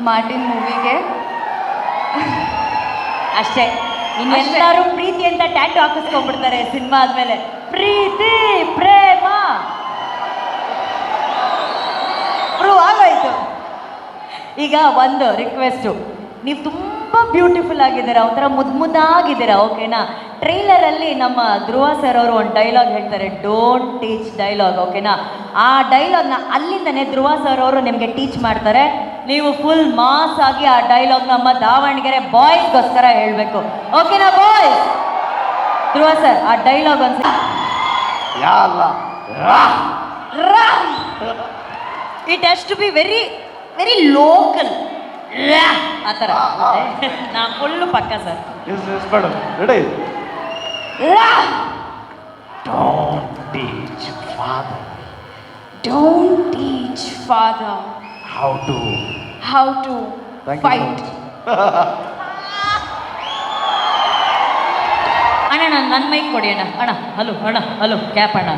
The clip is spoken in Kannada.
ಮಾರ್ಟಿನ್ ಮೂವಿಗೆ? ಅಷ್ಟೇ. ಇನ್ನೆಲ್ಲರೂ ಪ್ರೀತಿ ಅಂತ ಟ್ಯಾಟು ಹಾಕಿಸ್ಕೊಂಡ್ಬಿಡ್ತಾರೆ ಸಿನಿಮಾ ಆದ್ಮೇಲೆ. ಪ್ರೀತಿ ಪ್ರೇಮ. ಪ್ರೂವ್ ಆಗೋಯ್ತು ಈಗ ಒಂದು ರಿಕ್ವೆಸ್ಟು ನೀವು ತುಂಬ ಬ್ಯೂಟಿಫುಲ್ ಆಗಿದ್ದೀರಾ ಒಂಥರ ಮುದ್ದು ಮುದ್ದಾಗಿದ್ದೀರಾ ಓಕೆನಾ ಟ್ರೈಲರಲ್ಲಿ ನಮ್ಮ ಧ್ರುವ ಸರ್ ಅವರು ಒಂದು ಡೈಲಾಗ್ ಹೇಳ್ತಾರೆ ಡೋಂಟ್ ಟೀಚ್ ಡೈಲಾಗ್ ಓಕೆನಾ ಆ ಡೈಲಾಗ್ನ ಅಲ್ಲಿಂದನೇ ಧ್ರುವ ಸರ್ ಅವರು ನಿಮಗೆ ಟೀಚ್ ಮಾಡ್ತಾರೆ. ನೀವು ಫುಲ್ ಮಾಸ್ ಆಗಿ ಆ ಡೈಲಾಗ್ ನಮ್ಮ ದಾವಣಗೆರೆ ಬಾಯ್ಸ್ಗೋಸ್ಕರ ಹೇಳಬೇಕು. ಓಕೆನಾ ಬಾಯ್ಸ್ ಧ್ರುವ ಸರ್ ಆ ಡೈಲಾಗ್ ಒಂದು it has to be very very local ಆ ಥರ. ನಾ ಫುಲ್ಲು ಪಕ್ಕ sir yes teach ready don't teach father to. How to how to how to. Fight ಅಣ್ಣ ನನ್ನ ಮೈಕ್ ಕೊಡಿ ಅಣ್ಣ. ಅಣ್ಣ ಹಲೋ ಅಣ್ಣ ಹಲೋ ಕ್ಯಾಪ್ ಅಣ್ಣ.